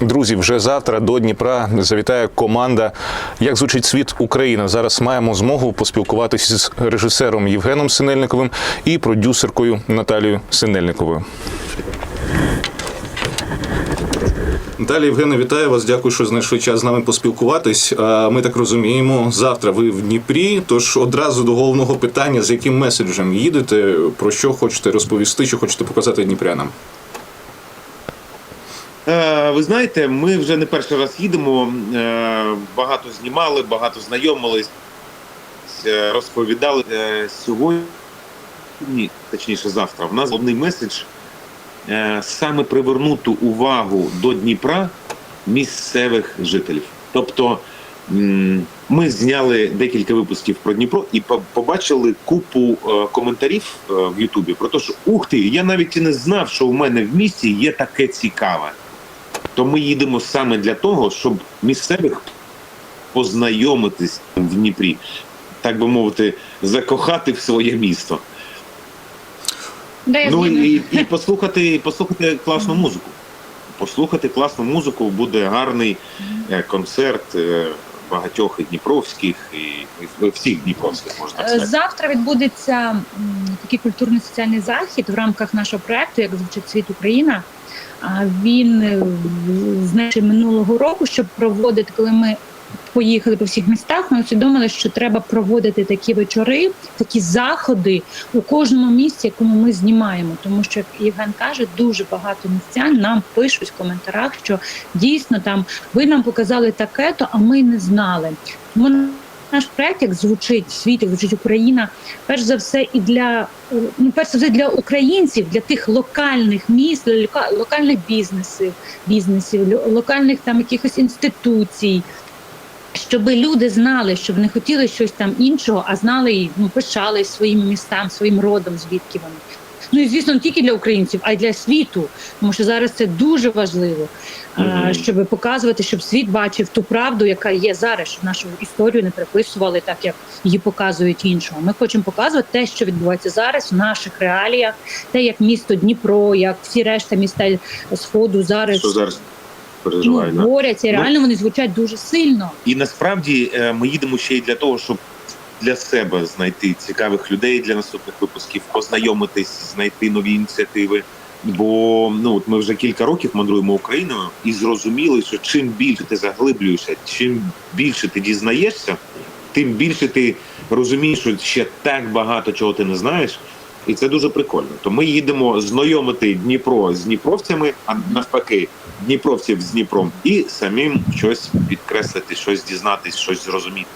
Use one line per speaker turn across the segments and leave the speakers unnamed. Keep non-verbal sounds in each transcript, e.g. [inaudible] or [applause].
Друзі, вже завтра до Дніпра завітає команда Як звучить світ Україна. Зараз маємо змогу поспілкуватися з режисером Євгеном Синельниковим і продюсеркою Наталією Синельниковою. Наталія Євгена, вітаю вас. Дякую, що знайшли час з нами поспілкуватись. Ми так розуміємо, завтра ви в Дніпрі. Тож одразу до головного питання: з яким меседжем їдете, про що хочете розповісти, що хочете показати дніпрянам?
Е, Ви знаєте, ми вже не перший раз їдемо. е, Багато знімали, багато знайомились, е, розповідали. Сьогодні, точніше, завтра, в нас головний меседж саме привернути увагу до Дніпра місцевих жителів. Тобто ми зняли декілька випусків про Дніпро і побачили купу коментарів в Ютубі про те, що ух ти, я навіть і не знав, що у мене в місті є таке цікаве. То ми їдемо саме для того, щоб місцевих познайомитись в Дніпрі, так би мовити, закохати в своє місто.
Да, я
Ну і, і послухати, послухати класну музику. Послухати класну музику буде гарний е, концерт е, багатьох і дніпровських, і, всіх дніпровських можна так
Е,
сказати.
Завтра відбудеться такий культурний соціальний захід в рамках нашого проекту, як звучить світ Україна. Він е, значить минулого року, щоб проводити, коли ми поїхали по всіх містах, ми усвідомили, що треба проводити такі вечори, такі заходи у кожному місті, якому ми знімаємо. Тому що як Євген каже, дуже багато містян нам пишуть в коментарях, що дійсно там ви нам показали таке, то а ми не знали. Тому наш проект, як звучить світ, як звучить Україна, перш за все, і для ну, перш за все для українців, для тих локальних міст, для локальних бізнесів, бізнесів, ло- локальних там якихось інституцій. Щоб люди знали, щоб не хотіли щось там іншого, а знали і ну, пишались своїм містам, своїм родом, звідки вони. Ну і звісно, не тільки для українців, а й для світу, тому що зараз це дуже важливо, а,
Мгм.
щоб показувати, щоб світ бачив ту правду, яка є зараз, щоб нашу історію не переписували так, як її показують іншого. Ми хочемо показувати те, що відбувається зараз в наших реаліях, те, як місто Дніпро, як всі решта міста сходу зараз
Що зараз
ну,
переживаю. да.
борються, і
Ну,
реально вони звучать дуже сильно.
І насправді е, ми їдемо ще й для того, щоб для себе знайти цікавих людей для наступних випусків, познайомитись, знайти нові ініціативи. Бо ну от ми вже кілька років мандруємо Україною і зрозуміли, що чим більше ти заглиблюєшся, чим більше ти дізнаєшся, тим більше ти розумієш, що ще так багато чого ти не знаєш. І це дуже прикольно. То ми їдемо знайомити Дніпро з дніпровцями, а навпаки, дніпровців з Дніпром, і самим щось підкреслити, щось дізнатись, щось зрозуміти.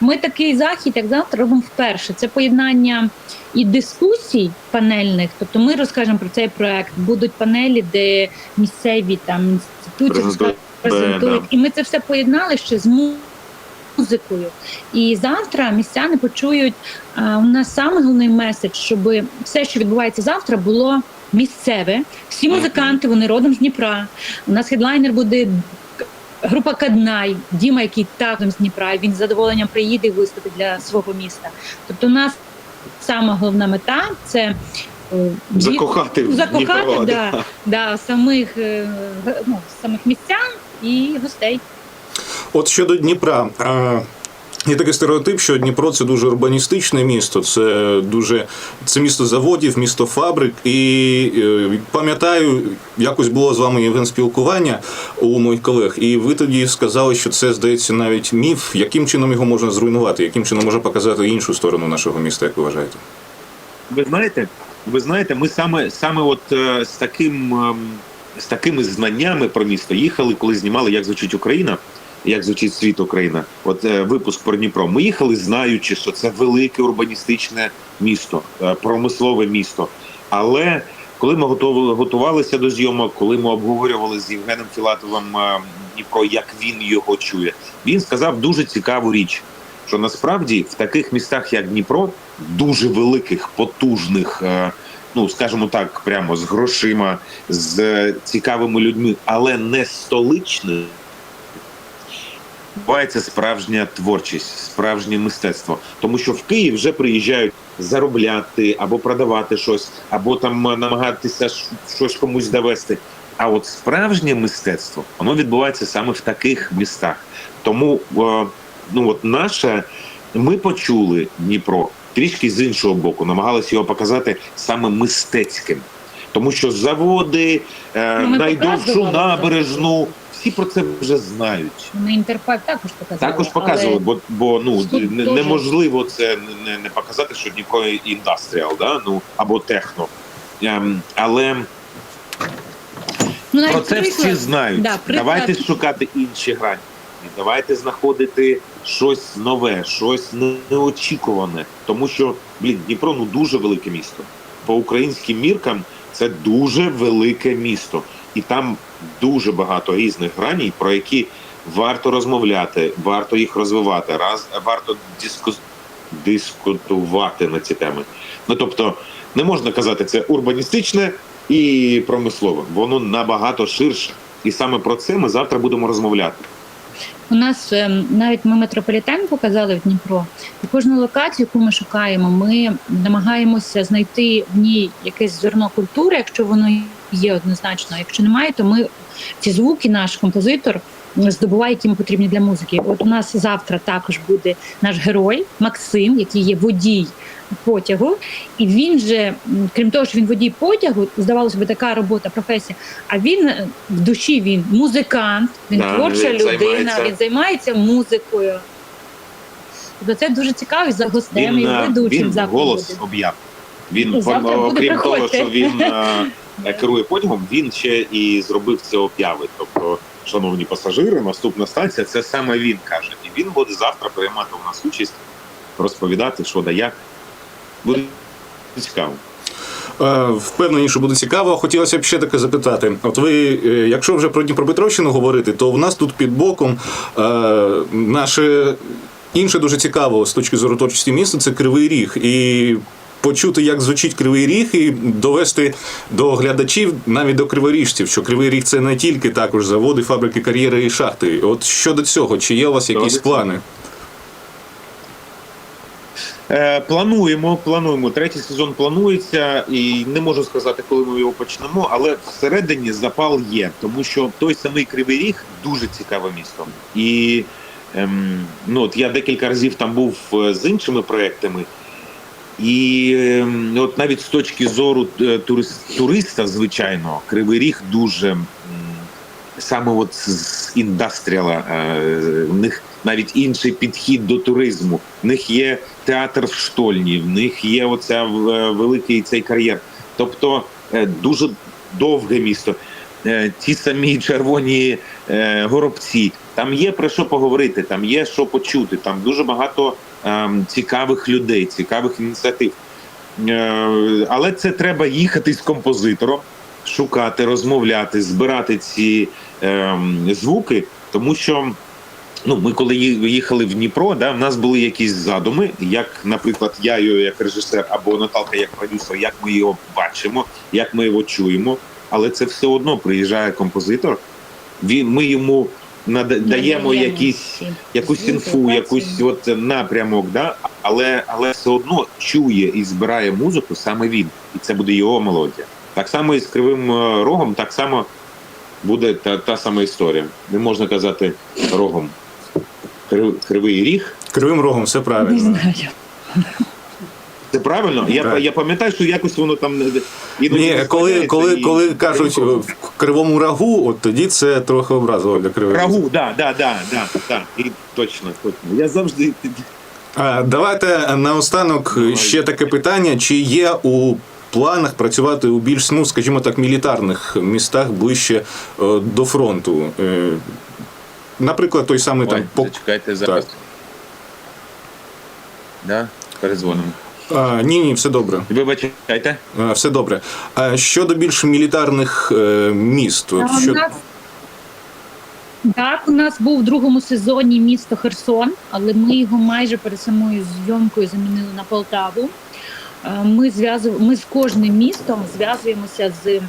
Ми такий захід, як завтра, робимо вперше. Це поєднання і дискусій панельних. Тобто ми розкажемо про цей проект. Будуть панелі, де місцеві там інституції
Презентують,
презентують.
да.
І ми це все поєднали ще з музикою. І завтра містяни почують. А, у нас саме головний меседж, щоб все, що відбувається завтра, було місцеве. Всі музиканти, вони родом з Дніпра. У нас хедлайнер буде група Каднай, Діма, який також з Дніпра. Він з задоволенням приїде і виступить для свого міста. Тобто, у нас сама головна мета це е,
Закохати
закохати да, да, самих, е, ну, самих містян і гостей.
От щодо Дніпра. Є такий стереотип, що Дніпро це дуже урбаністичне місто, це дуже це місто заводів, місто фабрик. І е, пам'ятаю, якось було з вами Євген спілкування у моїх колег, і ви тоді сказали, що це здається навіть міф. Яким чином його можна зруйнувати, яким чином можна показати іншу сторону нашого міста, як ви вважаєте?
Ви знаєте, ви знаєте, ми саме саме от е, з таким ем, з такими знаннями про місто їхали, коли знімали як звучить Україна, як звучить світ Україна. От е, випуск про Дніпро. Ми їхали, знаючи, що це велике урбаністичне місто, е, промислове місто. Але коли ми готували, готувалися до зйомок, коли ми обговорювали з Євгеном Філатовим е, Дніпро, як він його чує, він сказав дуже цікаву річ що насправді в таких містах, як Дніпро, дуже великих, потужних, е, ну скажімо так, прямо з грошима, з е, цікавими людьми, але не столичних, відбувається справжня творчість, справжнє мистецтво. Тому що в Київ вже приїжджають заробляти або продавати щось, або там намагатися щось комусь довести. А от справжнє мистецтво воно відбувається саме в таких містах. Тому е, ну от наше, ми почули Дніпро трішки з іншого боку, намагалися його показати саме мистецьким. Тому що заводи, е,
Ну,
найдовшу набережну, всі про це вже знають.
Ми інтерпайп також показали.
Також
але-
бо, бо ну не-
дуже-
неможливо це не, не показати, що Дніпро індастріал, да? ну або техно. Ем, але
Ну, навіть
про це всі знають.
Да, приклад-
Давайте шукати інші грані. Давайте знаходити щось нове, щось неочікуване. Тому що блін, Дніпро ну дуже велике місто. По українським міркам це дуже велике місто, і там дуже багато різних граній, про які варто розмовляти, варто їх розвивати, раз варто диску, дискутувати на ці теми. Ну тобто, не можна казати це урбаністичне і промислове. Воно набагато ширше. І саме про це ми завтра будемо розмовляти.
У нас ем, навіть ми метрополітен показали в Дніпро. І кожну локацію, яку ми шукаємо, ми намагаємося знайти в ній якесь зерно культури, якщо воно є однозначно. Якщо немає, то ми ці звуки, наш композитор здобуває, які ми потрібні для музики. От у нас завтра також буде наш герой Максим, який є водій потягу, і він же, крім того, що він водій потягу, здавалося б, така робота, професія. А він е, в душі він музикант, він
Да,
творча
він
людина,
займається-
він займається музикою. Тобто це дуже цікаво і за гостем,
Він,
і
е,
ведучим
він
завтра
голос об'яв. Він
І завтра
пом- того, що він е, [laughs] керує потягом, він ще і зробив це об'яви. Тобто, шановні пасажири, наступна станція це саме він каже. І він буде завтра приймати у нас участь, розповідати, що да як. Буде цікаво.
Е, Впевнені, що буде цікаво. Хотілося б ще таке запитати. От ви, е, якщо вже про Дніпропетровщину говорити, то в нас тут під боком е, наше інше дуже цікаво з точки зору творчості міста це Кривий Ріг. І почути, як звучить Кривий Ріг, і довести до глядачів, навіть до криворіжців, що Кривий Ріг це не тільки також заводи, фабрики, кар'єри і шахти. От щодо цього, чи є у вас якісь плани?
Е, плануємо, плануємо. Третій сезон планується, і не можу сказати, коли ми його почнемо, але всередині запал є, тому що той самий Кривий Ріг дуже цікаве місто. І ем, ну, от я декілька разів там був е, з іншими проектами. І ем, от навіть з точки зору е, туриста, звичайно, Кривий Ріг дуже саме от з- індастріала. е, В них навіть інший підхід до туризму. В них є театр в штольні, в них є оця е, великий цей кар'єр. Тобто дуже довге місто. Ті самі червоні горобці. Там є про що поговорити, там є що почути. Там дуже багато цікавих людей, цікавих ініціатив. Е, але це треба їхати з композитором, шукати, розмовляти, збирати ці ем, звуки, тому що. Ну, ми коли їхали в Дніпро, да, в нас були якісь задуми, як, наприклад, я його як режисер або Наталка як продюсер, як ми його бачимо, як ми його чуємо. Але це все одно приїжджає композитор. Він, ми йому нада- даємо якісь якусь інфу, якусь от напрямок, да? але, але все одно чує і збирає музику саме він, і це буде його мелодія. Так само і з кривим е, рогом, так само буде та, та сама історія. Не можна казати рогом. Крив- Кривий ріг.
Кривим рогом, все
Не
правильно.
знаю.
Це правильно? Я, я пам'ятаю, що якось воно там е, іноді
Ні, коли, коли,
і-
коли кажуть в кривому рагу, от тоді це трохи образливо для кривого.
Рагу, да, да, да, да, да. І точно, точно. Я завжди
А, Давайте наостанок
Давай.
ще таке питання: чи є у планах працювати у більш, ну скажімо так, мілітарних містах ближче е, до фронту? Е, Наприклад, той самий
Ой,
там
зачекайте зараз. Да? Перезвонимо.
А, ні, ні, все добре.
Вибачайте.
Е, Все добре. А щодо більш мілітарних е, міст, от
А
що
у нас... Так, у нас був в другому сезоні місто Херсон, але ми його майже перед самою зйомкою замінили на Полтаву. Е, Ми зв'язуємо ми з кожним містом зв'язуємося з,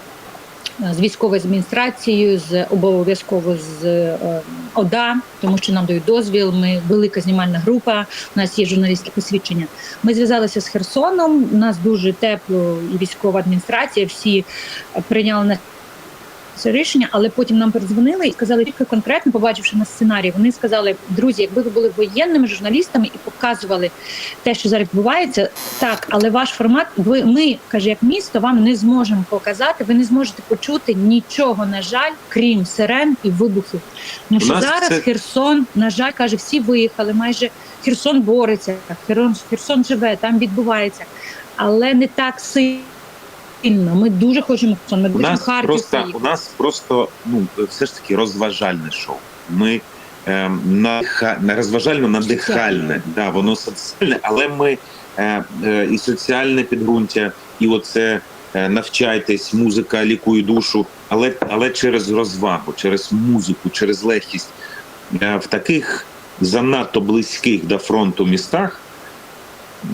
з військовою адміністрацією, з обов'язково з е, ОДА, тому що нам дають дозвіл. Ми велика знімальна група. У нас є журналістські посвідчення. Ми зв'язалися з Херсоном. У нас дуже тепло і військова адміністрація. Всі е, прийняли нас це рішення, але потім нам передзвонили і сказали тільки конкретно, побачивши на сценарій, вони сказали: друзі, якби ви були воєнними журналістами і показували те, що зараз відбувається, так, але ваш формат, ви ми каже, як місто, вам не зможемо показати. Ви не зможете почути нічого, на жаль, крім сирен і вибухів. Тому що зараз
це-
Херсон, на жаль, каже, всі виїхали. Майже Херсон бореться, Херсон, Херсон живе, там відбувається, але не так сильно. Ми дуже хочемо Херсон. Ми
нас
Харків.
просто у нас просто ну все ж таки розважальне шоу. Ми надиха, не розважально надихальне. Да, воно соціальне, але ми е, е, і соціальне підґрунтя, і оце е, навчайтесь, музика лікує душу, але, але через розвагу, через музику, через легкість Е, в таких занадто близьких до фронту містах.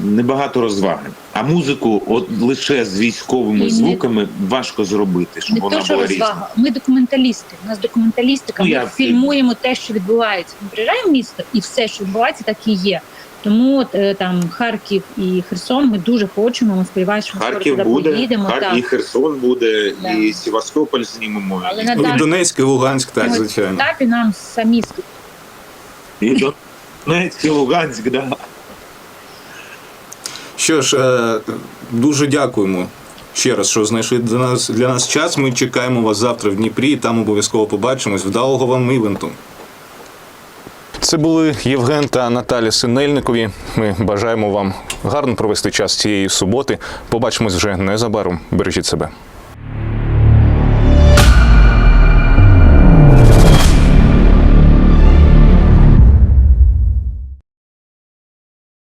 Небагато розваги, а музику, от лише з військовими
І не-
звуками, важко зробити, щоб
Не
вона
то, що
була різна.
розвага. Ми документалісти. У нас документалістика.
Ну,
ми
я-
фільмуємо те, що відбувається. Ми приїжджаємо в місто, і все, що відбувається, так і є. Тому от, е, там Харків і Херсон. Ми дуже хочемо. Ми сподіваємося, що ми
Харків
скоро
буде,
поїдемо.
Хар...
так.
і Херсон буде,
Да.
і Севастополь знімемо.
Але
і-
на
Ну, і Донецьк і Луганськ, так, звичайно.
етапі нам самі
І Донецьк, і Луганськ, да.
Що ж, е, дуже дякуємо ще раз, що знайшли для нас для нас час. Ми чекаємо вас завтра в Дніпрі, і там обов'язково побачимось. Вдалого вам івенту. Це були Євген та Наталя Синельникові. Ми бажаємо вам гарно провести час цієї суботи. Побачимось вже незабаром. Бережіть себе.